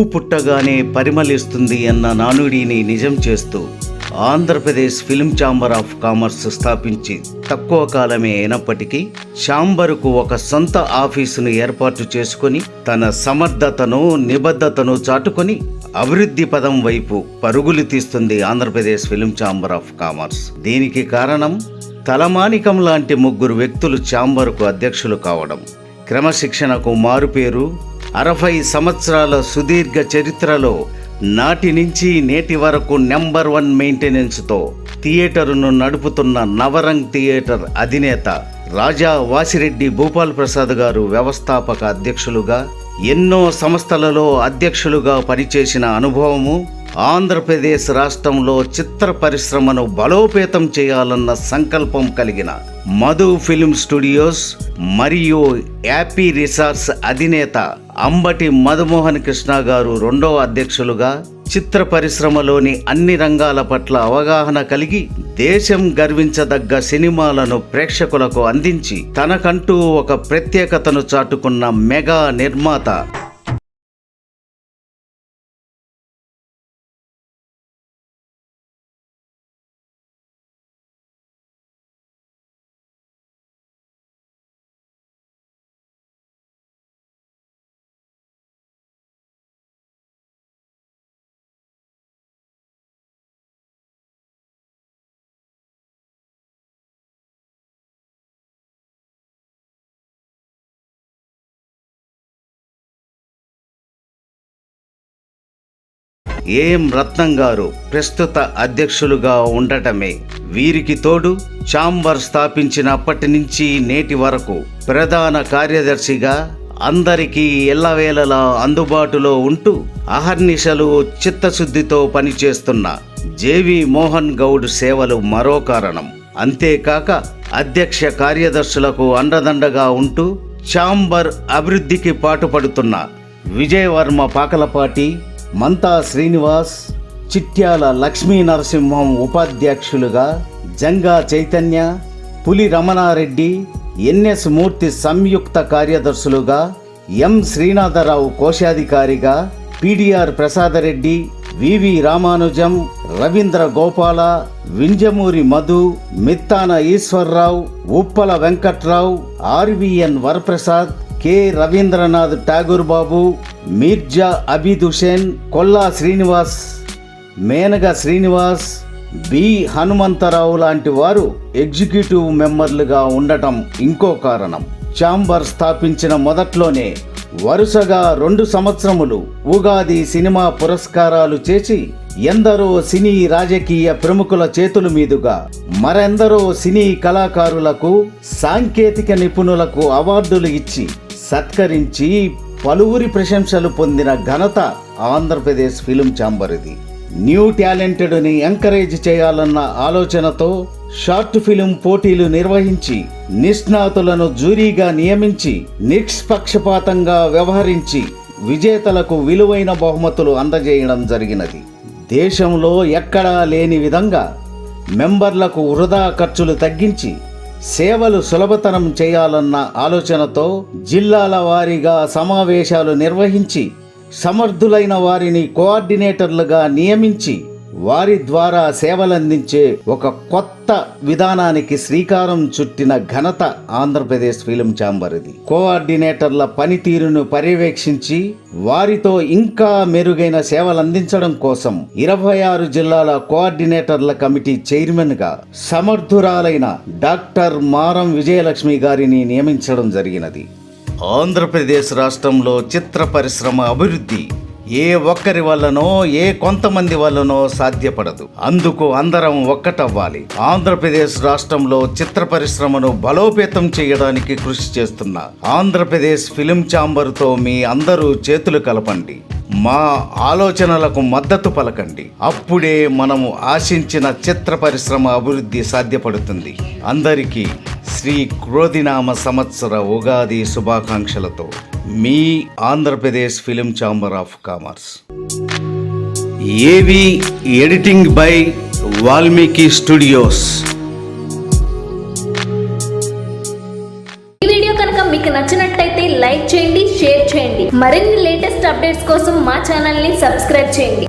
పువ్వు పుట్టగానే పరిమళిస్తుంది అన్న నానుడిని నిజం చేస్తూ Andhra Pradesh film chamber of commerce స్థాపించి తక్కువ కాలమే అయినప్పటికీ ఛాంబరుకు ఒక సొంత ఆఫీసును ఏర్పాటు చేసుకొని తన సమర్థతను నిబద్ధతను చాటుకొని అభివృద్ధి పదం వైపు పరుగులు తీస్తుంది Andhra Pradesh film chamber of commerce. దీనికి కారణం తలమానికం లాంటి ముగ్గురు వ్యక్తులు ఛాంబరుకు అధ్యక్షులు కావడం. క్రమశిక్షణకు మారుపేరు అరవై సంవత్సరాల సుదీర్ఘ చరిత్రలో నాటి నుంచి నేటి వరకు నెంబర్ వన్ మెయింటెనెన్స్తో థియేటరును నడుపుతున్న నవరంగ్ థియేటర్ అధినేత రాజా వాసిరెడ్డి భూపాల్ ప్రసాద్ గారు వ్యవస్థాపక అధ్యక్షులుగా ఎన్నో సంస్థలలో అధ్యక్షులుగా పనిచేసిన అనుభవము ఆంధ్రప్రదేశ్ రాష్ట్రంలో చిత్ర పరిశ్రమను బలోపేతం చేయాలన్న సంకల్పం కలిగిన మధు ఫిల్మ్ స్టూడియోస్ మరియు యాపీ రిసార్ట్స్ అధినేత అంబటి మధుమోహన్ కృష్ణ గారు రెండో అధ్యక్షులుగా చిత్ర పరిశ్రమలోని అన్ని రంగాల పట్ల అవగాహన కలిగి దేశం గర్వించదగ్గ సినిమాలను ప్రేక్షకులకు అందించి తనకంటూ ఒక ప్రత్యేకతను చాటుకున్న మెగా నిర్మాత ఏఎం రత్నం గారు ప్రస్తుత అధ్యక్షులుగా ఉండటమే? వీరికి తోడు చాంబర్ స్థాపించినప్పటి నుంచి నేటి వరకు ప్రధాన కార్యదర్శిగా అందరికీ ఎల్లవేళలా అందుబాటులో ఉంటూ అహర్నిశలు చిత్తశుద్ధితో పనిచేస్తున్న జేవి మోహన్ గౌడ్ సేవలు మరో కారణం. అంతేకాక అధ్యక్ష కార్యదర్శులకు అండదండగా ఉంటూ చాంబర్ అభివృద్ధికి పాటుపడుతున్న విజయవర్మ పాకలపాటి మంతా శ్రీనివాస్ చిట్యాల లక్ష్మీ నరసింహం ఉపాధ్యక్షులుగా జంగా చైతన్య పులి రమణారెడ్డి ఎన్ఎస్ మూర్తి సంయుక్త కార్యదర్శులుగా M Srinatha Rao కోశాధికారిగా PDR Prasad Reddy VV Ramanujam Ravindra Gopala Vinjamuri Madhu Mittana Eswar Rao Uppala Venkat Rao RVN Varaprasad K. Rabindranath Tagore Babu Mirza Abid Hussain Kolla Srinivas Menaga Srinivas B. Hanumantha Rao లాంటి వారు executive మెంబర్లుగా ఉండటం ఇంకో కారణం. Chamber స్థాపించిన మొదట్లోనే వరుసగా రెండు సంవత్సరములు ఉగాది సినిమా పురస్కారాలు చేసి ఎందరో సినీ రాజకీయ ప్రముఖుల చేతుల మీదుగా మరెందరో సినీ కళాకారులకు సాంకేతిక నిపుణులకు అవార్డులు ఇచ్చి సత్కరించి పలువురి ప్రశంసలు పొందిన ఘనత ఆంధ్రప్రదేశ్ ఫిలిం ఛాంబర్ది. న్యూ టాలెంటెడ్ని ఎంకరేజ్ చేయాలన్న ఆలోచనతో షార్ట్ ఫిలిం పోటీలు నిర్వహించి నిష్ణాతులను జూరీగా నియమించి నిష్పక్షపాతంగా వ్యవహరించి విజేతలకు విలువైన బహుమతులు అందజేయడం జరిగినది. దేశంలో ఎక్కడా లేని విధంగా మెంబర్లకు వృధా ఖర్చులు తగ్గించి సేవలు సులభతరం చేయాలన్న ఆలోచనతో జిల్లాల వారీగా సమావేశాలు నిర్వహించి సమర్థులైన వారిని కోఆర్డినేటర్లుగా నియమించి వారి ద్వారా సేవలందించే ఒక కొత్త విధానానికి శ్రీకారం చుట్టిన ఘనత ఆంధ్రప్రదేశ్ ఫిలిం ఛాంబర్ది. కోఆర్డినేటర్ల పనితీరును పర్యవేక్షించి వారితో ఇంకా మెరుగైన సేవలందించడం కోసం ఇరవై ఆరు జిల్లాల కోఆర్డినేటర్ల కమిటీ చైర్మన్గా సమర్థురాలైన డాక్టర్ మారం విజయలక్ష్మి గారిని నియమించడం జరిగినది. ఆంధ్రప్రదేశ్ రాష్ట్రంలో చిత్ర పరిశ్రమ అభివృద్ధి ఏ ఒక్కరి వల్లనో ఏ కొంతమంది వల్లనో సాధ్యపడదు. అందుకు అందరం ఒక్కటవ్వాలి. ఆంధ్రప్రదేశ్ రాష్ట్రంలో చిత్ర పరిశ్రమను బలోపేతం చేయడానికి కృషి చేస్తున్న ఆంధ్రప్రదేశ్ ఫిలిం ఛాంబర్తో మీ అందరూ చేతులు కలపండి. మా ఆలోచనలకు మద్దతు పలకండి. అప్పుడే మనము ఆశించిన చిత్ర పరిశ్రమ అభివృద్ధి సాధ్యపడుతుంది. అందరికీ శ్రీ క్రోధినామ సంవత్సర ఉగాది శుభాకాంక్షలతో. మీ Andhra Pradesh film chamber of commerce. AV editing by Valmiki studios? ఈ వీడియో కనుక మీకు నచ్చినట్టయితే లైక్ చేయండి షేర్ చేయండి. మరిన్ని లేటెస్ట్ లేటెస్ట్ అప్డేట్స్ కోసం మా ఛానల్ని సబ్స్క్రైబ్ చేయండి.